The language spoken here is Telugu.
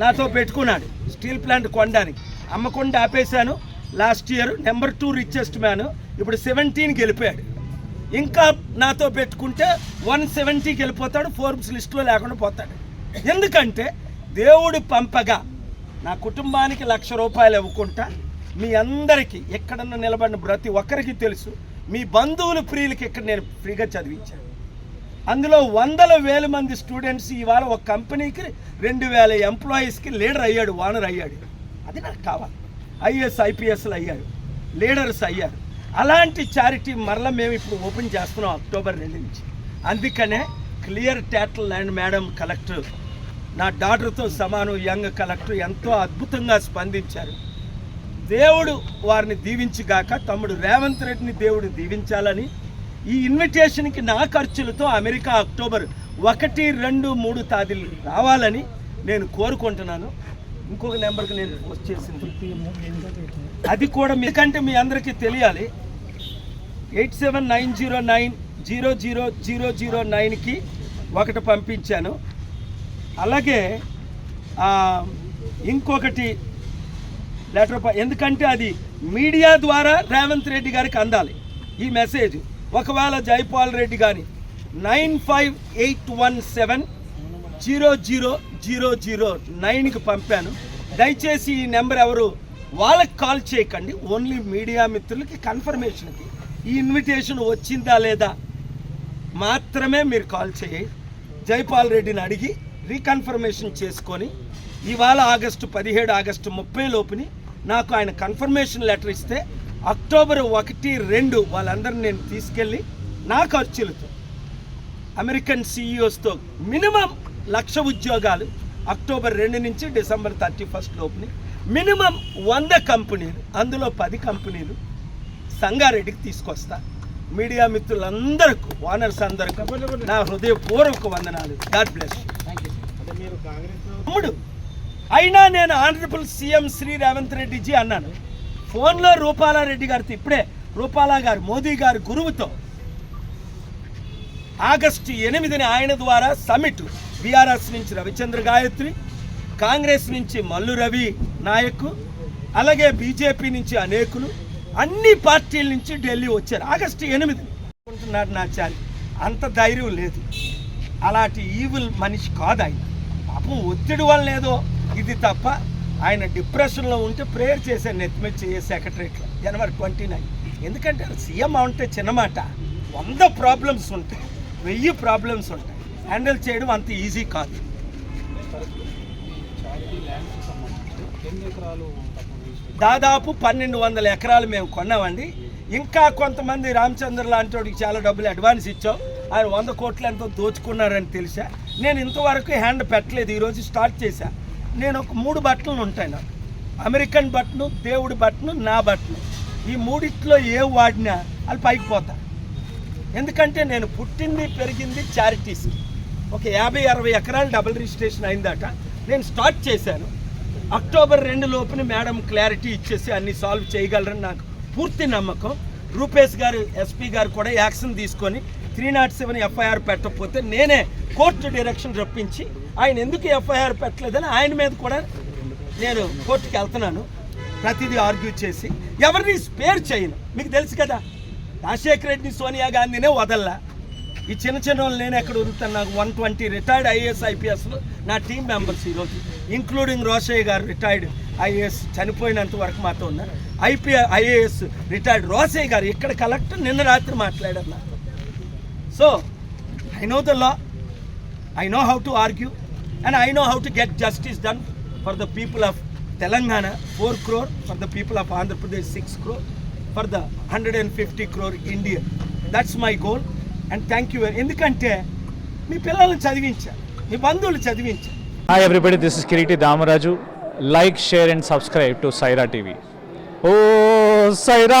నాతో పెట్టుకున్నాడు. స్టీల్ ప్లాంట్ కొనడానికి. అమ్మకుండా ఆపేశాను. Last year number two richest man ఇప్పుడు సెవెంటీన్ గెలిపాడు. ఇంకా నాతో పెట్టుకుంటే వన్ సెవెంటీకి వెళ్ళిపోతాడు ఫోర్బ్స్ లిస్టులో లేకుండా పోతాడు. ఎందుకంటే దేవుడు పంపగా నా కుటుంబానికి లక్ష రూపాయలు ఇవ్వకుంటా మీ అందరికీ ఎక్కడన్నా నిలబడిన ప్రతి ఒక్కరికి తెలుసు మీ బంధువులు ప్రియులకి ఇక్కడ నేను ఫ్రీగా చదివించాను. అందులో వందల వేల మంది స్టూడెంట్స్ ఇవాళ ఒక కంపెనీకి రెండు వేల ఎంప్లాయీస్కి లీడర్ అయ్యాడు ఓనర్ అయ్యాడు. అది నాకు కావాలి. ఐఏఎస్ ఐపీఎస్లు అయ్యారు. లీడర్స్ అయ్యారు. అలాంటి చారిటీ మరల మేము ఇప్పుడు ఓపెన్ చేస్తున్నాం అక్టోబర్ రెండు నుంచి. అందుకనే clear title land madam collector నా డాటర్తో సమానం యంగ్ కలెక్టర్ ఎంతో అద్భుతంగా స్పందించారు. దేవుడు వారిని దీవించిగాక తమ్ముడు రేవంత్ రెడ్డిని దేవుడు దీవించాలని ఈ ఇన్విటేషన్కి నా ఖర్చులతో అమెరికా అక్టోబర్ ఒకటి రెండు మూడు తేదీలు రావాలని నేను కోరుకుంటున్నాను. ఇంకొక నెంబర్కి నేను పోస్ట్ చేసింది. అది కూడా మీకంటే మీ అందరికీ తెలియాలి. Eight seven nine zero nine zero zero zero zero నైన్కి ఒకటి పంపించాను. అలాగే ఇంకొకటి లెటర్ ప- ఎందుకంటే అది మీడియా ద్వారా రేవంత్ రెడ్డి గారికి అందాలి. ఈ మెసేజ్. ఒకవేళ జైపాల్ రెడ్డి కానీ nine five eight one seven zero zero zero zero నైన్కి పంపాను. దయచేసి ఈ నెంబర్ ఎవరు వాళ్ళకి కాల్ చేయకండి. ఓన్లీ మీడియా మిత్రులకి కన్ఫర్మేషన్కి ఈ ఇన్విటేషన్ వచ్చిందా లేదా మాత్రమే మీరు కాల్ చేయండి జైపాల్ రెడ్డిని అడిగి రీకన్ఫర్మేషన్ చేసుకొని ఇవాళ ఆగస్టు పదిహేడు ఆగస్టు ముప్పై లోపుని నాకు ఆయన కన్ఫర్మేషన్ లెటర్ ఇస్తే అక్టోబర్ ఒకటి రెండు వాళ్ళందరిని నేను తీసుకెళ్ళి నా ఖర్చులతో అమెరికన్ సీఈఓస్తో మినిమం లక్ష ఉద్యోగాలు అక్టోబర్ రెండు నుంచి డిసెంబర్ థర్టీ ఫస్ట్ లోపుని మినిమం వంద కంపెనీలు అందులో పది కంపెనీలు సంగారెడ్డికి తీసుకొస్తా. మీడియా మిత్రులందరికీ ఓనర్స్ అందరికీ నా హృదయపూర్వక వందనాలు. గాడ్ బ్లెస్ తమ్ముడు అయినా నేను ఆనరబుల్ సీఎం శ్రీ రేవంత్ రెడ్డిజీ అన్నాను. ఫోన్లో రూపాలారెడ్డి గారితో ఇప్పుడే రూపాలా గారు మోదీ గారి గురువుతో ఆగస్టు ఎనిమిదిని ఆయన ద్వారా సమిట్ బీఆర్ఎస్ నుంచి రవిచంద్ర గాయత్రి కాంగ్రెస్ నుంచి మల్లు రవి నాయక్ అలాగే బీజేపీ నుంచి అనేకులు అన్ని పార్టీల నుంచి ఢిల్లీ వచ్చారు. ఆగస్టు ఎనిమిది అనుకుంటున్నారు నా చాలి. అంత ధైర్యం లేదు. అలాంటి ఈవిల్ మనిషి కాదు ఆయన. పాపం ఒత్తిడి వల్ల ఇది తప్ప ఆయన డిప్రెషన్లో ఉంటే ప్రేయర్ చేశాను నెత్తిమీద చేయ సెక్రటరీట్లో జనవరి ట్వంటీ నైన్. ఎందుకంటే సీఎం అంటే చిన్నమాట. వంద ప్రాబ్లమ్స్ ఉంటాయి. వెయ్యి ప్రాబ్లమ్స్ ఉంటాయి. హ్యాండిల్ చేయడం అంత ఈజీ కాదు. దాదాపు పన్నెండు వందల ఎకరాలు మేము కొన్నామండి. ఇంకా కొంతమంది రామచంద్ర లాంటి వాడికి చాలా డబ్బులు అడ్వాన్స్ ఇచ్చాం. ఆయన వంద కోట్లు ఎంతో దోచుకున్నారని తెలిసా. నేను ఇంతవరకు హ్యాండ్ పెట్టలేదు. ఈరోజు స్టార్ట్ చేశా. నేను ఒక మూడు బట్టలు ఉంటాయి నాకు అమెరికన్ బట్టను దేవుడి బట్టను నా బట్టను. ఈ మూడిట్లో ఏ వాడినా అది పైకి పోతా. ఎందుకంటే నేను పుట్టింది పెరిగింది చారిటీస్ ఒక యాభై అరవై ఎకరాలు డబుల్ రిజిస్ట్రేషన్ అయిందట. నేను స్టార్ట్ చేశాను. అక్టోబర్ రెండు లోపున మేడం క్లారిటీ ఇచ్చేసి అన్ని సాల్వ్ చేయగలరని నాకు పూర్తి నమ్మకం. రూపేష్ గారు ఎస్పీ గారు కూడా యాక్షన్ తీసుకొని త్రీ నాట్ సెవెన్ ఎఫ్ఐఆర్ పెట్టకపోతే నేనే కోర్టు డైరెక్షన్ రప్పించి ఆయన ఎందుకు ఎఫ్ఐఆర్ పెట్టలేదని ఆయన మీద కూడా నేను కోర్టుకి వెళ్తున్నాను. ప్రతిదీ ఆర్గ్యూ చేసి ఎవరిని స్పేర్ చేయను. మీకు తెలుసు కదా రాజశేఖర రెడ్డిని సోనియా గాంధీనే వదల్లా. ఈ చిన్న చిన్న వాళ్ళు నేను ఎక్కడ వదులుతాను? నాకు వన్ ట్వంటీ రిటైర్డ్ ఐఏఎస్ ఐపీఎస్లో నా టీం మెంబర్స్ ఈరోజు ఇంక్లూడింగ్ రోషయ్య గారు రిటైర్డ్ ఐఏఎస్ చనిపోయినంత వరకు మాతో ఉన్నారు ఐపీ ఐఏఎస్ రిటైర్డ్ రోషయ్య గారు. ఇక్కడ కలెక్టర్ నిన్న రాత్రి మాట్లాడారు నాకు. So I know the law I know how to argue and I know how to get justice done for the people of Telangana four crore for the people of Andhra Pradesh six crore for the hundred and fifty crore Indian that's my goal and thank you ఎందుకంటే మీ పిల్లల్ని చదివించారు మీ బంధువులు చదివించారు this is Kireeti Damaraju like share and subscribe to Saira TV oh Sye Raa